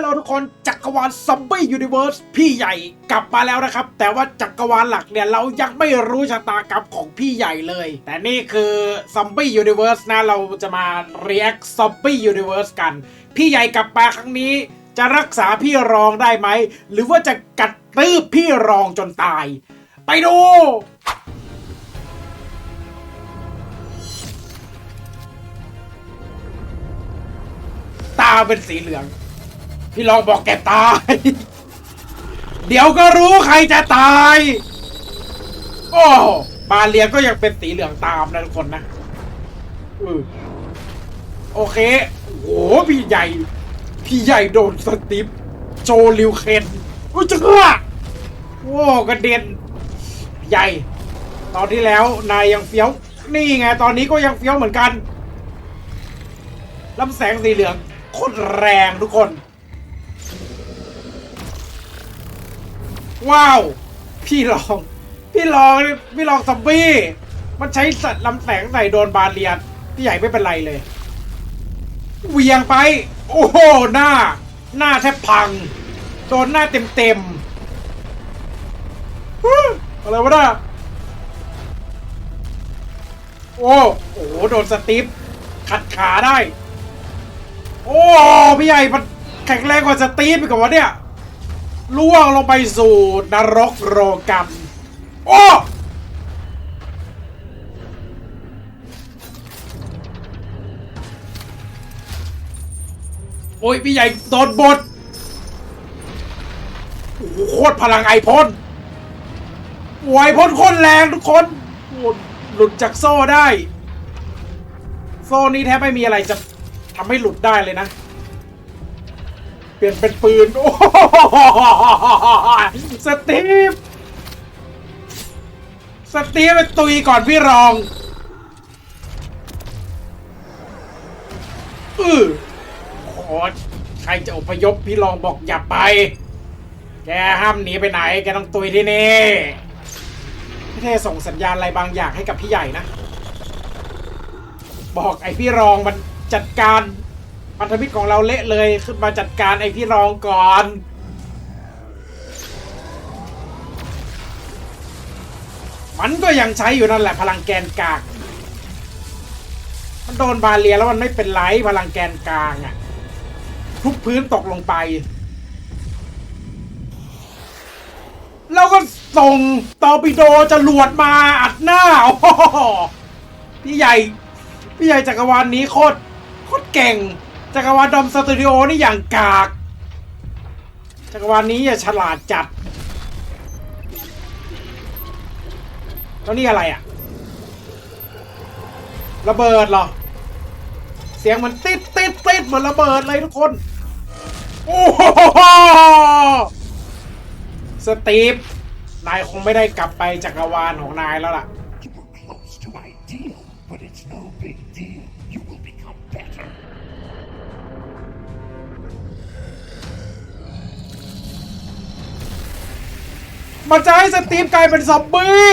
ให้เราทุกคนจักรวาลซัมบี้ยูนิเวิร์สพี่ใหญ่กลับมาแล้วนะครับ แต่ว่าจักรวาลหลักเนี่ยเรายังไม่รู้ชะตากรรมของพี่ใหญ่เลย แต่นี่คือซัมบี้ยูนิเวิร์สนะเราจะมา react ซัมบี้ยูนิเวิร์สกัน พี่ใหญ่กลับมาครั้งนี้จะรักษาพี่รองได้ไหม หรือว่าจะกัดตื้บพี่รองจนตาย ไปดูตาเป็นสีเหลือง พี่รองบอกแกตาย เดี๋ยวก็รู้ใครจะตาย โอ้บาเลียก็ยังเป็นสีเหลืองตามนะทุกคนนะอโอเคโอ้โหพี่ใหญ่ พี่ใหญ่โดนสติปโจลิวเคนอุ้ยจะเกือโอ้กระเด็น ใหญ่ ตอนที่แล้วนายยังเฟี้ยว นี่ไง ตอนนี้ก็ยังเฟี้ยวเหมือนกันลำแสงสีเหลืองโคตรแรงทุกคน ว้าว พี่ลอง พี่ลองพี่ลองซอมบี้ มันใช้สัตว์ลำแสงใส่โดนบาเลียนพี่ใหญ่ไม่เป็นไรเลย เวียงไป โอ้โห หน้า หน้าแทบพัง โดนหน้าเต็มเต็มอะไรวะน่ะโอ้โอ้โหโดนสติปขัดขาได้ โอ้ พี่ใหญ่มันแข็งแรงกว่าสตีฟอีกว่าเนี่ย ล่วงลงไปสู่นรกโรกรรมโอ้โอ้ยพี่ใหญ่โดนบดโอ้โหโคตรพลังไอพ่นโอ้ยพ่นโคตรแรงทุกคนโอ้หลุดจากโซ่ได้ โซ่นี้แทบไม่มีอะไรจะทำให้หลุดได้เลยนะ เปลี่ยนเป็นปืน โอ้โหสตีฟ สตีฟเป็นตุยก่อนพี่รองอือโคตรใครจะอพยพพี่รองบอกอย่าไป แกห้ามหนีไปไหน แกต้องตุยที่นี่พี่เทส่งสัญญาณอะไรบางอย่างให้กับพี่ใหญ่นะ บอกไอพี่รองมันจัดการ พันธมิตรของเราเละเลยขึ้นมาจัดการไอพี่รองก่อนมันก็ยังใช้อยู่นั่นแหละพลังแกนกลาง มันโดนบาเลียแล้วมันไม่เป็นไรพลังแกนกลางอะทุกพื้นตกลงไป แล้วก็ส่งตอร์ปิโดจรวดมาอัดหน้าโอ้พี่ใหญ่ พี่ใหญ่จักรวาลนี้โคตรโคตรเก่ง จักรวาลดอมสตูดิโอนี่อย่างกาก จักรวาลนี้อย่าฉลาดจัด แล้วนี่อะไรอะระเบิดเหรอ เสียงมันติดติดติดเหมือนระเบิดเลยทุกคน โอ้โหสตีฟนายคงไม่ได้กลับไปจักรวาลของนายแล้วล่ะ มันจะให้สตีฟกลายเป็นซอมบี้